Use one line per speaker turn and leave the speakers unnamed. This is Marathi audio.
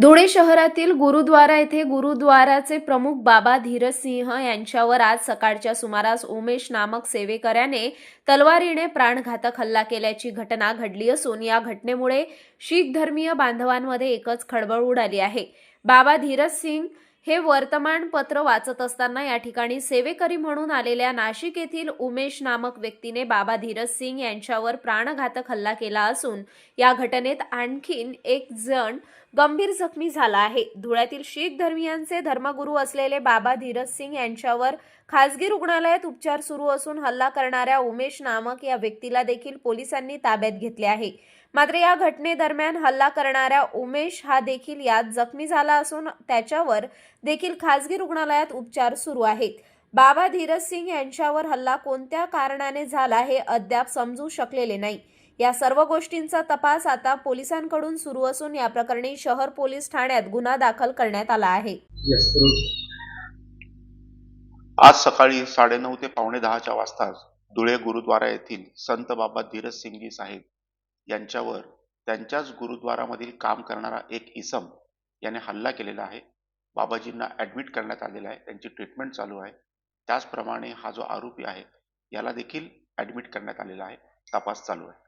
धुळे शहरातील गुरुद्वारा येथे गुरुद्वाराचे प्रमुख बाबा धीरज सिंह यांच्यावर आज सकाळच्या सुमारास उमेश नामक सेवेकऱ्याने तलवारीने प्राणघातक हल्ला केल्याची घटना घडली असून या घटनेमुळे शीख धर्मीय बांधवांमध्ये एकच खळबळ उडाली आहे. बाबा धीरज सिंग हे वर्तमानपत्र वाचत असताना या ठिकाणी सेवेकरी म्हणून आलेल्या नाशिक येथील उमेश नामक व्यक्तीने बाबा धीरज सिंग यांच्यावर प्राणघातक हल्ला केला असून या घटनेत आणखीन एक जण गंभीर जखमी झाला आहे. धुळ्यातील शीख धर्मियांचे धर्मगुरू असलेले बाबा धीरज सिंग यांच्यावर खासगी रुग्णालयात उपचार सुरू असून हल्ला करणाऱ्या उमेश नामक या व्यक्तीला देखील पोलिसांनी ताब्यात घेतले आहे. मात्र या घटनेदरम्यान हल्ला करणाऱ्या उमेश हा देखील यात जखमी झाला असून त्याच्यावर देखील खासगी रुग्णालयात उपचार सुरू आहेत. बाबा धीरज सिंग यांच्यावर हल्ला कोणत्या कारणाने झाला हे अद्याप समजू शकलेले नाही. या सर्व गोष्टींचा तपास आता पोलिसांकडून सुरू असून या प्रकरणी शहर पोलीस ठाण्यात गुन्हा दाखल करण्यात आला आहे.
आज सकाळी साडेनऊ ते पावणे दहाच्या वाजताच धुळे गुरुद्वारा येथील संत बाबा धीरज सिंगजी साहेब यांच्यावर त्यांच्याच गुरुद्वारामधील काम करणारा एक इसम याने हल्ला केलेला आहे. बाबाजींना ॲडमिट करण्यात आलेला आहे. त्यांची ट्रीटमेंट चालू आहे. त्याचप्रमाणे हा जो आरोपी आहे याला देखील ॲडमिट करण्यात आलेला आहे. तपास चालू आहे.